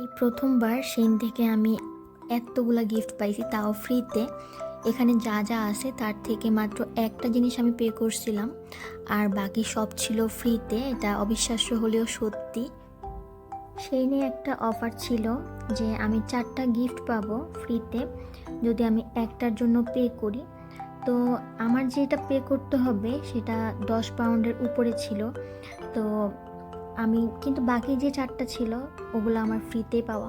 এই প্রথমবার সেন থেকে আমি এতগুলা গিফট পাইছি, তাও ফ্রিতে এখানে যা যা আছে, তার থেকে মাত্র একটা জিনিস আমি পে করছিলাম। আর বাকি সব ছিল ফ্রিতে এটা অবিশ্বাস্য হলেও সত্যি। সেই নিয়ে একটা অফার ছিল যে আমি চারটা গিফট পাবো ফ্রিতে যদি আমি একটার জন্য পে করি। তো আমার যেটা পে করতে হবে, সেটা দশ পাউন্ডের উপরে ছিল। তো আমি, কিন্তু বাকি যে চারটা ছিল, ওগুলো আমার ফ্রিতে পাওয়া।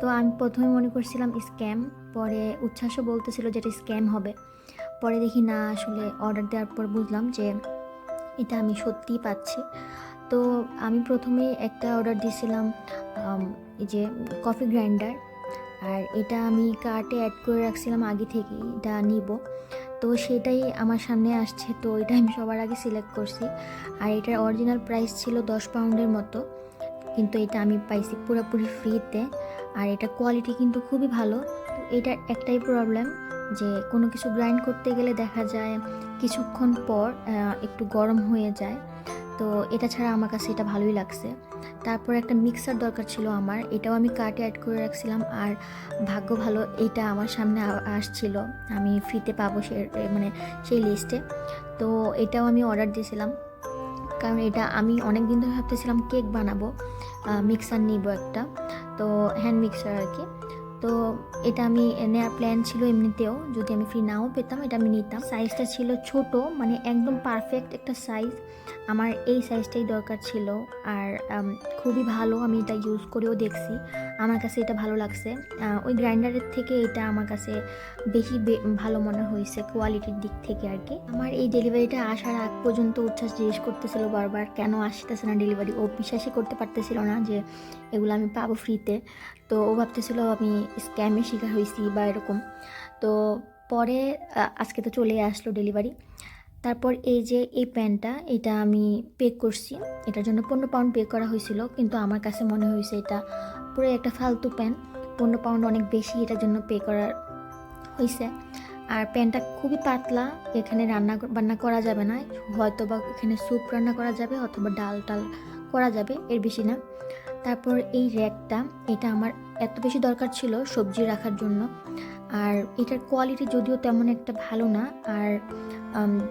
তো আমি প্রথমে মনে করছিলাম স্ক্যাম পরে উচ্ছ্বাসও বলতেছিল যেটা স্ক্যাম হবে। পরে দেখি না, আসলে অর্ডার দেওয়ার পর বুঝলাম যে এটা আমি সত্যিই পাচ্ছি। তো আমি প্রথমে একটা অর্ডার দিয়েছিলাম এই যে কফি গ্রাইন্ডার আর এটা আমি কার্টে অ্যাড করে রাখছিলাম আগে থেকেই, এটা নিব। তো সেটাই আমার সামনে আসছে, তো এটা আমি সবার আগে সিলেক্ট করছি। আর এটার অরিজিনাল প্রাইস ছিল দশ পাউন্ডের মতো, কিন্তু এটা আমি পাইছি পুরোপুরি ফ্রিতে আর এটা কোয়ালিটি কিন্তু খুবই ভালো। তো এটার একটাই প্রবলেম যে কোনো কিছু গ্রাইন্ড করতে গেলে দেখা যায় কিছুক্ষণ পর একটু গরম হয়ে যায়। তো এটা ছাড়া আমার কাছে এটা ভালোই লাগছে। তারপর একটা মিক্সার দরকার ছিল আমার, এটাও আমি কার্টে অ্যাড করে রাখছিলাম আর ভাগ্য ভালো এটা আমার সামনে আসছিল। আমি ফ্রিতে পাবো সে মানে সেই লিস্টে তো এটাও আমি অর্ডার দিয়েছিলাম। কারণ এটা আমি অনেক দিন ধরে ভাবতেছিলাম কেক বানাবো মিক্সার নিব একটা। তো হ্যান্ড মিক্সার আর কি। তো এটা আমি নেওয়ার প্ল্যান ছিল এমনিতেও। যদি আমি ফ্রি নাও পেতাম, এটা আমি নিতাম। সাইজটা ছিল ছোট মানে একদম পারফেক্ট একটা সাইজ আমার এই সাইজটাই দরকার ছিল। আর খুবই ভালো আমি এটা ইউজ করেও দেখছি। আমার কাছে এটা ভালো লাগছে। ওই গ্রাইন্ডারের থেকে এটা আমার কাছে বেশি ভালো মনে হয়েছে কোয়ালিটির দিক থেকে আর কি। আমার এই ডেলিভারিটা আসার আগ পর্যন্ত উচ্ছ্বাস জিজ্ঞেস করতেছিল বারবার, কেন আসতেছে না ডেলিভারি ও বিশ্বাসই করতে পারতেছিল না যে এগুলো আমি পাবো ফ্রিতে তো ও ভাবতেছিল আমি স্ক্যামে শিকার হয়েছি বা এরকম। তো পরে আজকে তো চলে আসলো ডেলিভারি তারপর এই যে এই প্যান্টটা এটা আমি পে করছি। এটার জন্য পনেরো পাউন্ড পে করা হয়েছিল, কিন্তু আমার কাছে মনে হয়েছে এটা পুরো একটা ফালতু প্যান্ট। পনেরো পাউন্ড অনেক বেশি এটার জন্য পে করার হয়েছে আর প্যানটা খুবই পাতলা, এখানে রান্না বান্না করা যাবে না। হয়তো বা এখানে স্যুপ রান্না করা যাবে অথবা ডাল টাল করা যাবে, এর বেশি না। তারপর এই র্যাকটা, এটা আমার এত বেশি দরকার ছিল সবজি রাখার জন্য। আর এটার কোয়ালিটি যদিও তেমন একটা ভালো না, আর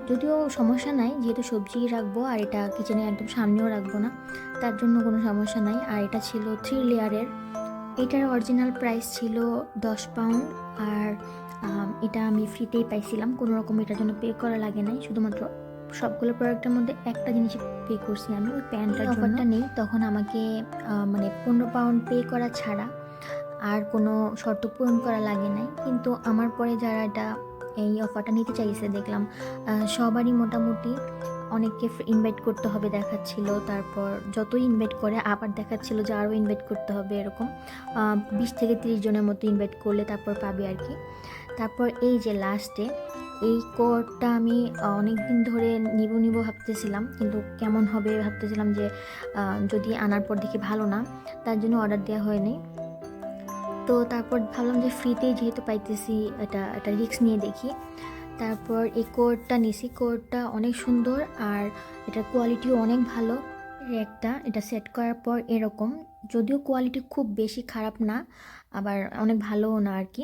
যদিও সমস্যা নাই যেহেতু সবজি রাখব আর এটা কিচেনে একদম সামনেও রাখব না, তার জন্য কোনো সমস্যা নাই। আর এটা ছিল থ্রি লেয়ারের এটার অরিজিনাল প্রাইস ছিল দশ পাউন্ড আর এটা আমি ফ্রিতেই পাইছিলাম। কোনো রকম এটার জন্য পে করা লাগে নাই, শুধুমাত্র সবগুলো প্রোডাক্টের মধ্যে একটা জিনিস পে করছি আমি ওই প্যান্টটার অফারটা নেই? তখন আমাকে মানে পনেরো পাউন্ড পে করা ছাড়া আর কোনো শর্ত পূরণ করা লাগে নাই। কিন্তু আমার পরে যারা এটা এই অফারটা নিতে চাইছে দেখলাম সবারই মোটামুটি অনেককে ইনভাইট করতে হবে দেখাচ্ছিল। তারপর যতই ইনভাইট করে আবার দেখাচ্ছিল যে আরও ইনভাইট করতে হবে এরকম। বিশ থেকে তিরিশ জনের মতো ইনভাইট করলে তারপর পাবে আর কি। তারপর এই যে লাস্টে এই কোডটা আমি অনেক দিন ধরে নিব নিব ভাবতেছিলাম, কিন্তু কেমন হবে ভাবতেছিলাম যে যদি আনার পর দেখি ভালো না, তার জন্য অর্ডার দেওয়া হয়নি। তো তারপর ভাবলাম যে ফ্রিতেই যেহেতু পাইতেছি, এটা একটা রিস্ক নিয়ে দেখি। তারপর এই কোডটা নিছি, কোডটা অনেক সুন্দর আর এটার কোয়ালিটিও অনেক ভালো। একটা, এটা সেট করার পর এরকম, যদিও কোয়ালিটি খুব বেশি খারাপ না, আবার অনেক ভালোও না আর কি।